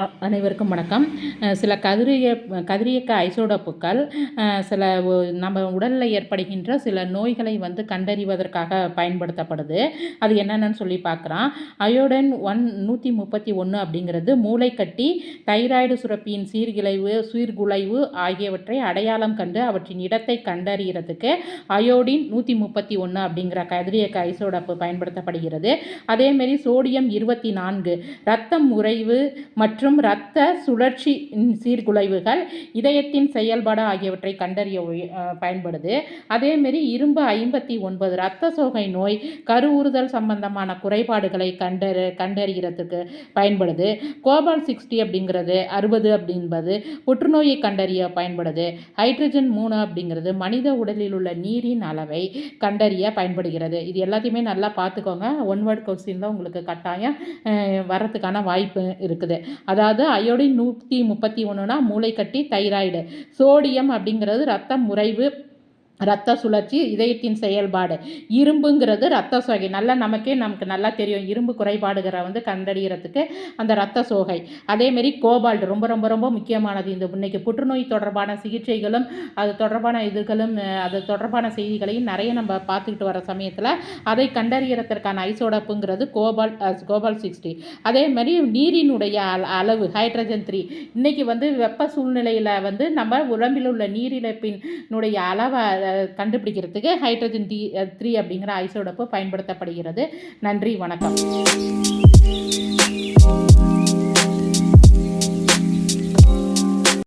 அனைவருக்கும் வணக்கம். சில கதிரிய கதிரியக்க ஐசோடப்புக்கள் சில நம்ம உடலில் ஏற்படுகின்ற சில நோய்களை வந்து கண்டறிவதற்காக பயன்படுத்தப்படுது. அது என்னென்னு சொல்லி பார்க்குறோம் அயோடன் ஒன் நூற்றி முப்பத்தி ஒன்று அப்படிங்கிறது மூளைக்கட்டி தைராய்டு சுரப்பியின் சீர்கிளைவு சீர்குலைவு ஆகியவற்றை அடையாளம் கண்டு அவற்றின் இடத்தை கண்டறிகிறதுக்கு அயோடின் நூற்றி முப்பத்தி ஒன்று அப்படிங்கிற கதிரியக்க ஐசோடப்பு பயன்படுத்தப்படுகிறது. அதேமாரி சோடியம் இருபத்தி நான்கு இரத்தம் உறைவு மற்றும் இரத்த சுழற்சி சீர்குலைவுகள் இதயத்தின் செயல்பாடு ஆகியவற்றை கண்டறிய பயன்படுது. அதேமாரி இரும்பு ஐம்பத்தி ஒன்பது இரத்த சோகை நோய் கருவுறுதல் சம்பந்தமான குறைபாடுகளை கண்டறி கண்டறிகிறதுக்கு பயன்படுது. கோபால் சிக்ஸ்டி அப்படிங்கிறது அறுபது அப்படின்பது புற்றுநோயை கண்டறிய பயன்படுது. ஹைட்ரஜன் மூணு அப்படிங்கிறது மனித உடலில் உள்ள நீரின் அளவை கண்டறிய பயன்படுகிறது. இது எல்லாத்தையுமே நல்லா பார்த்துக்கோங்க. ஒன் வேர்ட் கொஸ்டின் உங்களுக்கு கட்டாயம் வர்றதுக்கான வரத்துக்கான வாய்ப்பு இருக்குது. அதாவது அயோடின் நூற்றி முப்பத்தி ஒன்றுனா மூளைக்கட்டி தைராய்டு. சோடியம் அப்படிங்கிறது ரத்த முறைவு ரத்த சுழற்சி இதயத்தின் செயல்பாடு. இரும்புங்கிறது ரத்த சோகை. நல்லா நமக்கே நமக்கு நல்லா தெரியும். இரும்பு குறைபாடுகிற வந்து கண்டறியறதுக்கு அந்த ரத்த சோகை. அதேமாரி கோபால்ட் ரொம்ப ரொம்ப ரொம்ப முக்கியமானது. இந்த இன்னைக்கு புற்றுநோய் தொடர்பான சிகிச்சைகளும் அது தொடர்பான இதுகளும் அது தொடர்பான செய்திகளையும் நிறைய நம்ம பார்த்துக்கிட்டு வர சமயத்தில் அதை கண்டறியறதற்கான ஐசோடப்புங்கிறது கோபால் கோபால் சிக்ஸ்டி. அதே மாதிரி நீரினுடைய அளவு ஹைட்ரஜன் த்ரீ. இன்னைக்கு வந்து வெப்ப சூழ்நிலையில் வந்து நம்ம உடம்பில் உள்ள நீரிழப்பினுடைய அளவை கண்டுபிடிக்கிறதுக்கு ஹைட்ரஜன் டி த்ரீ அப்படிங்கிற ஐசோடப்பு பயன்படுத்தப்படுகிறது. நன்றி வணக்கம்.